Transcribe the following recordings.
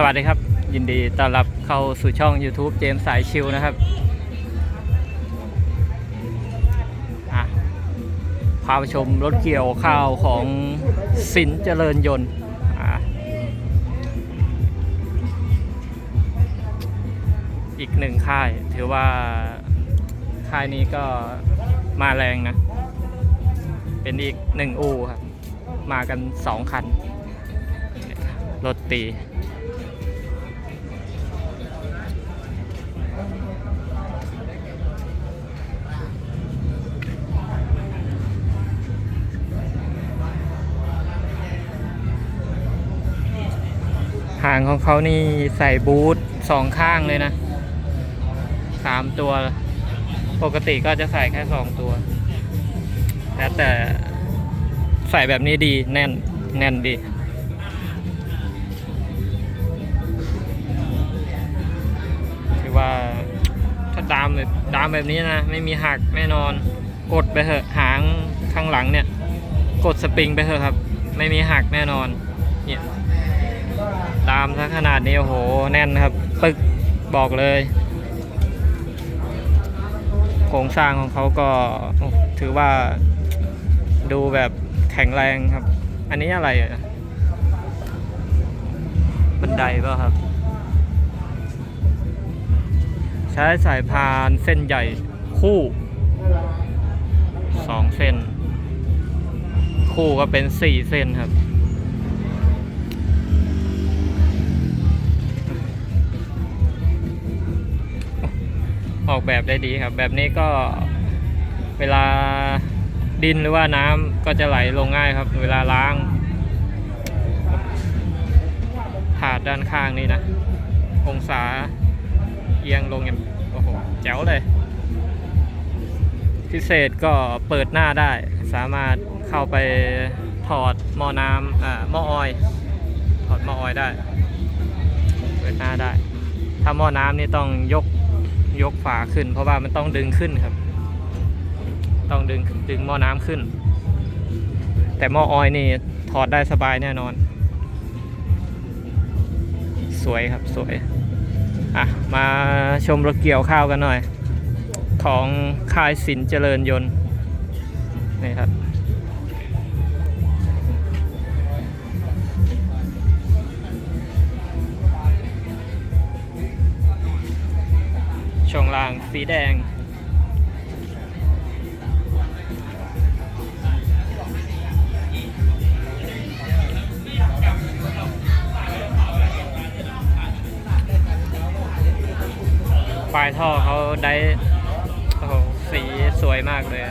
สวัสดีครับ ยินดีต้อนรับเข้าสู่ช่อง YouTube เจมส์สายชิวนะครับพาไปชมรถเกี่ยวข้าวของสินเจริญยนต์ออีกหนึ่งค่าย ถือว่าค่ายนี้ก็มาแรงนะ เป็นอีกหนึ่งอูครับ มากันสองคัน รถตี หางของเขานี่ใส่บูทสองข้างเลยนะสามตัว ปกติก็จะใส่แค่สองตัว แล้วแต่ใส่แบบนี้ดีแน่นแน่นดีถือว่าถ้าดามแบบดามแบบนี้นะ ไม่มีหักแน่นอน กดไปเถอะหางข้างหลังเนี่ย กดสปริงไปเถอะครับ ไม่มีหักแน่นอนเนี่ย ดามซะขนาดนี้โอ้โห แน่นครับ ปึกบอกเลยโครงสร้างของเขาก็โอ้ถือว่าดูแบบแข็งแรงครับ อันนี้อะไรอะบันไดเปล่าครับ ใช้สายพานเส้นใหญ่คู่สองเส้น คู่ก็เป็นสี่เส้นครับ ออกแบบได้ดีครับ แบบนี้ก็เวลาดินหรือว่าน้ำก็จะไหลลงง่ายครับ เวลาล้างถาดด้านข้างนี่นะ องศาเอียงลงอย่างโอ้โหแจ๋วเลย พิเศษก็เปิดหน้าได้ สามารถเข้าไปถอดหม้อน้ำอ่าหม้อออยถอดหม้อออยได้ เปิดหน้าได้ ถ้าหม้อน้ำนี่ต้องยก ยกฝาขึ้น เพราะว่ามันต้องดึงขึ้นครับ ต้องดึงดึงหม้อน้ำขึ้น แต่หม้อออยนี่ถอดได้สบายแน่นอน สวยครับสวยอะมาชมรถเกี่ยวข้าวกันหน่อย ของค่ายสินเจริญยนต์นี่ครับ สีแดง ปลายท่อเขาได้ โอ้โห สีสวยมากเลย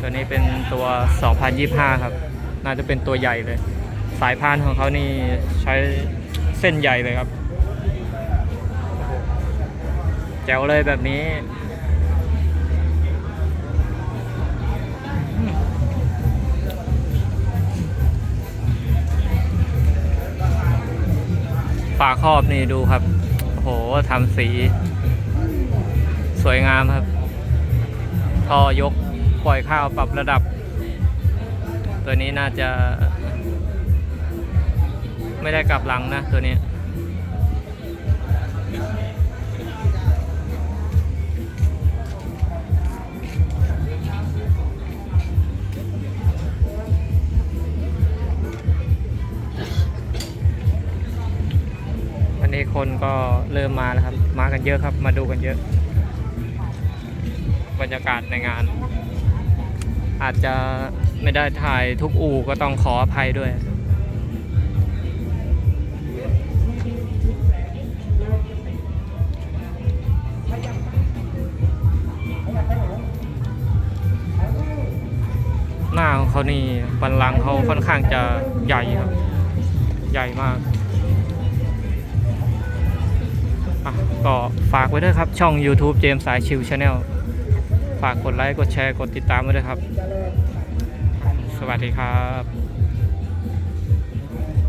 ตัวนี้เป็นตัว 2025 ครับ น่าจะเป็นตัวใหญ่เลย สายพานของเขานี่ใช้เส้นใหญ่เลยครับ แจ๋วเลยแบบนี้ ฝาครอบนี่ดูครับ โอ้โหทำสี สวยงามครับ ท่อยกปล่อยข้าวปรับระดับ ตัวนี้น่าจะ ไม่ได้กลับหลังนะตัวนี้ นี้คนก็เริ่มมาแล้วครับ มากันเยอะครับ มาดูกันเยอะ บรรยากาศในงาน อาจจะไม่ได้ถ่ายทุกอู่ก็ต้องขออภัยด้วยหน้าของเขานี่บันลังเขาค่อนข้างจะใหญ่ครับ ใหญ่มาก ก็ฝากไว้ด้วยครับ ช่อง YouTube เจมสายชิวชาแนลฝากกดไลค์ กดแชร์ กดติดตามไว้ด้วยครับ สวัสดีครับ